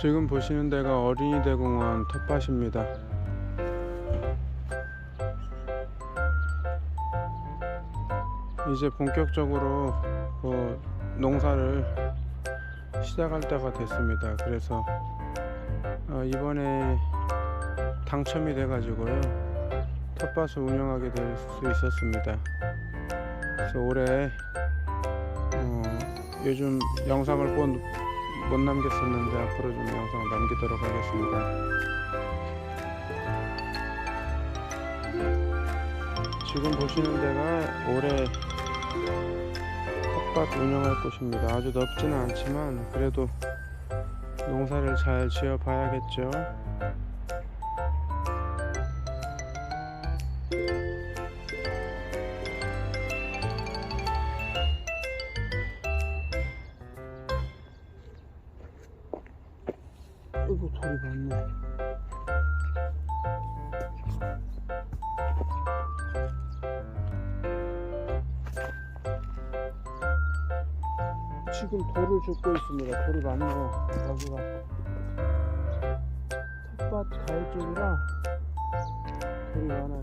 지금 보시는 데가 어린이 대공원 텃밭입니다. 이제 본격적으로 그 농사를 시작할 때가 됐습니다. 그래서 어, 이번에 당첨이 돼가지고요 텃밭을 운영하게 될 수 있었습니다. 그래서 올해 어, 요즘 영상을 못, 못 남겼었는데 앞으로 좀 영상을 남기도록 하겠습니다. 지금 보시는 데가 올해 텃밭 운영할 곳입니다. 아주 넓지는 않지만 그래도 농사를 잘 지어 봐야겠죠. 아이고 돌이 많네. 지금 돌을 줍고 있습니다. 돌이 많네요. 여기가 텃밭 가을 쪽이라 돌이 많아요.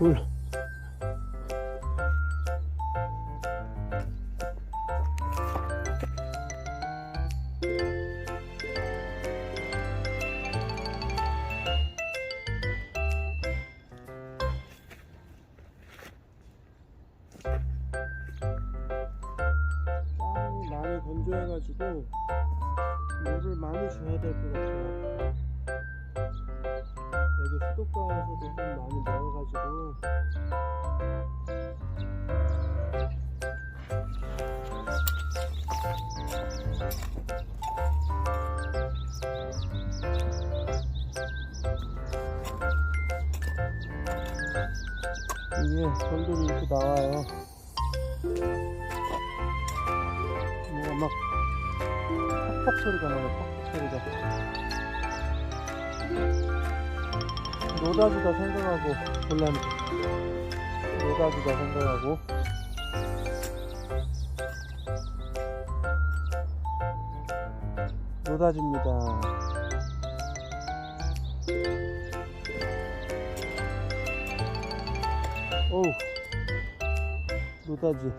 돌. 땅 수도가에서도 좀 많이 먹어가지고 이게 돌들이 이렇게 나와요. 뭔가 막 퍽퍽 소리가 나요. 퍽퍽 소리가. 노다지다 생각하고 곤란. 노다지다 생각하고. 노다지입니다. 어우. 노다지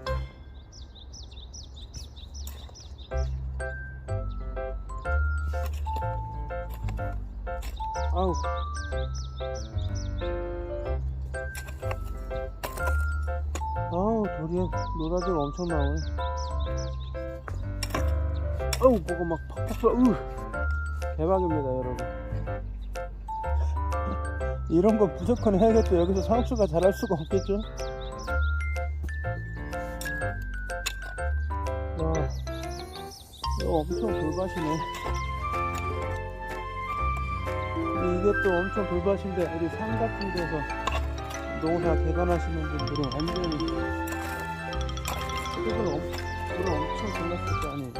아우 돌이 노다지가 엄청 나오네. 아우 뭐가 막 팍팍 쏘으 대박입니다 여러분. 이런 거 무조건 해야겠죠. 여기서 상추가 자랄 수가 없겠죠? 와 이거 엄청 돌밭이네. 이게 또 엄청 돌밭인데 우리 산 같은 데서 농사 대관하시는 분들은 완전히 수급을 엄, 물을 엄청 골랐을 거 아니에요.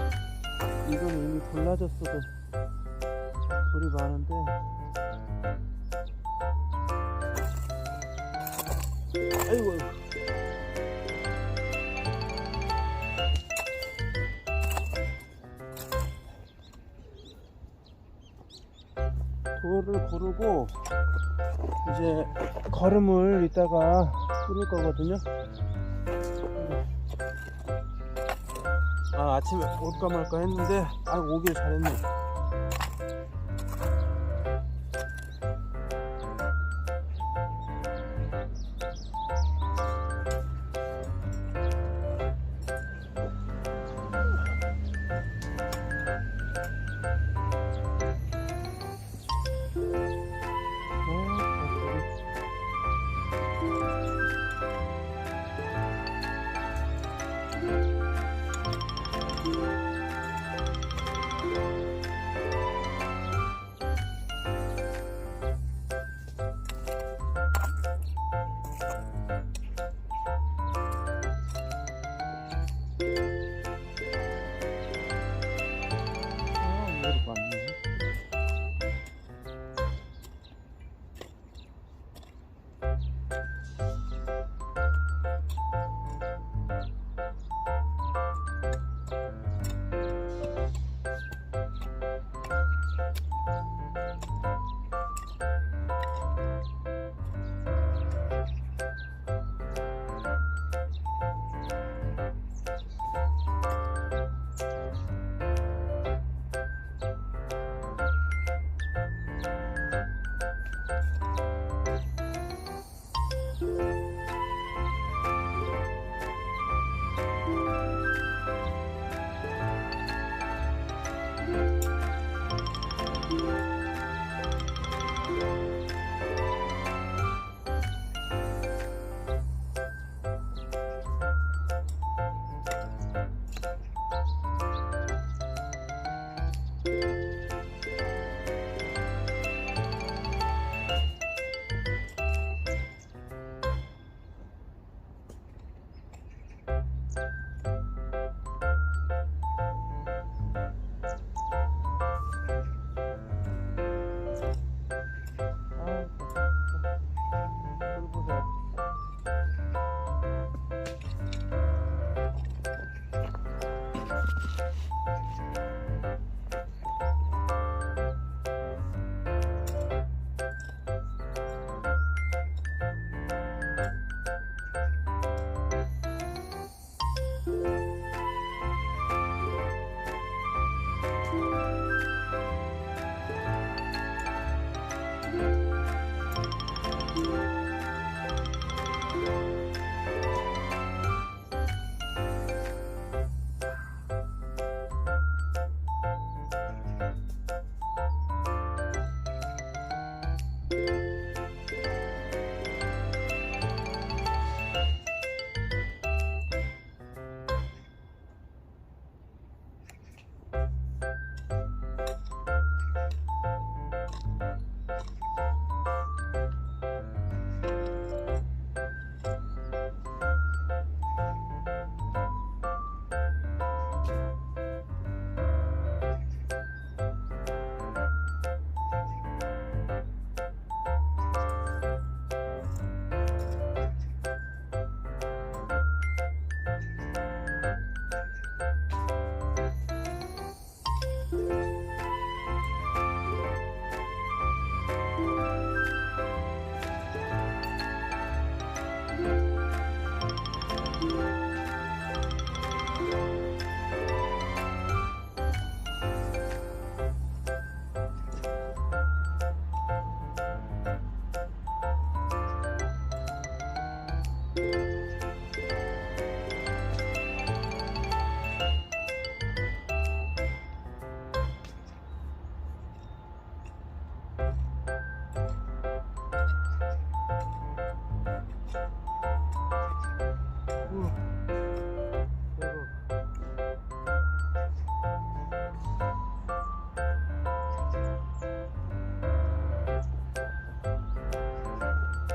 이건 이미 골라졌어도 돌이 많은데 아이고 돌을 고르고 이제 거름을 이따가 뿌릴 거거든요 아 아침에 올까 말까 했는데 아 오길 잘했네 아, 이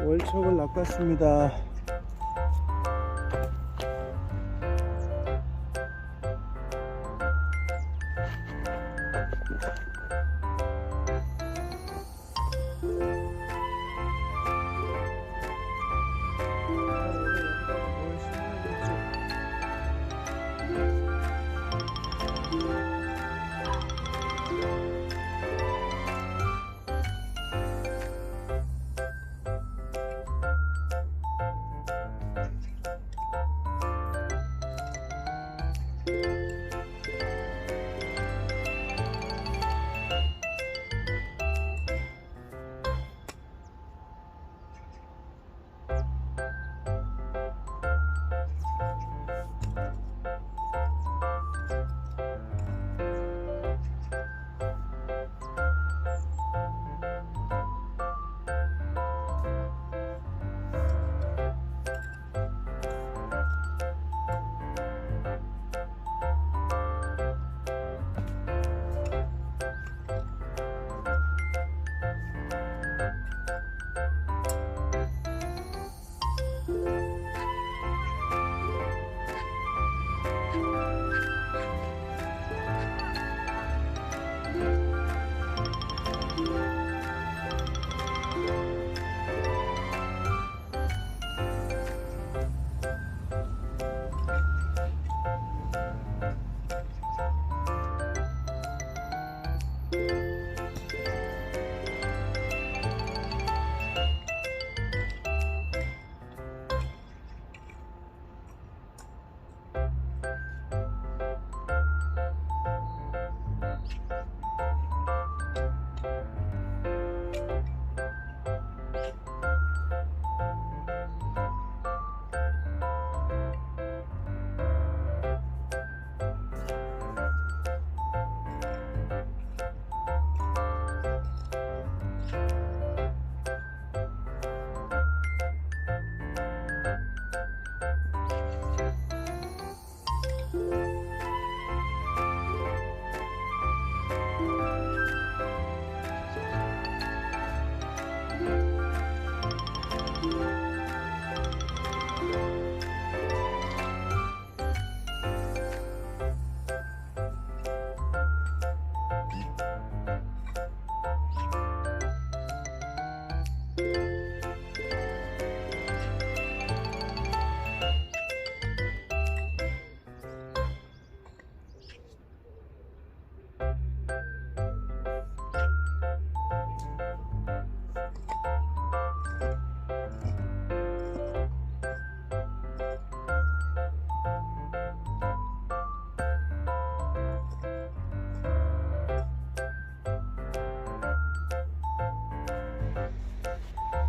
월척을 낚았습니다.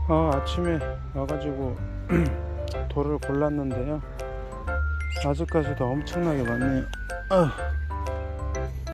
아, 아침에 와가지고 돌을 골랐는데요. 아직까지도 엄청나게 많네요. 아,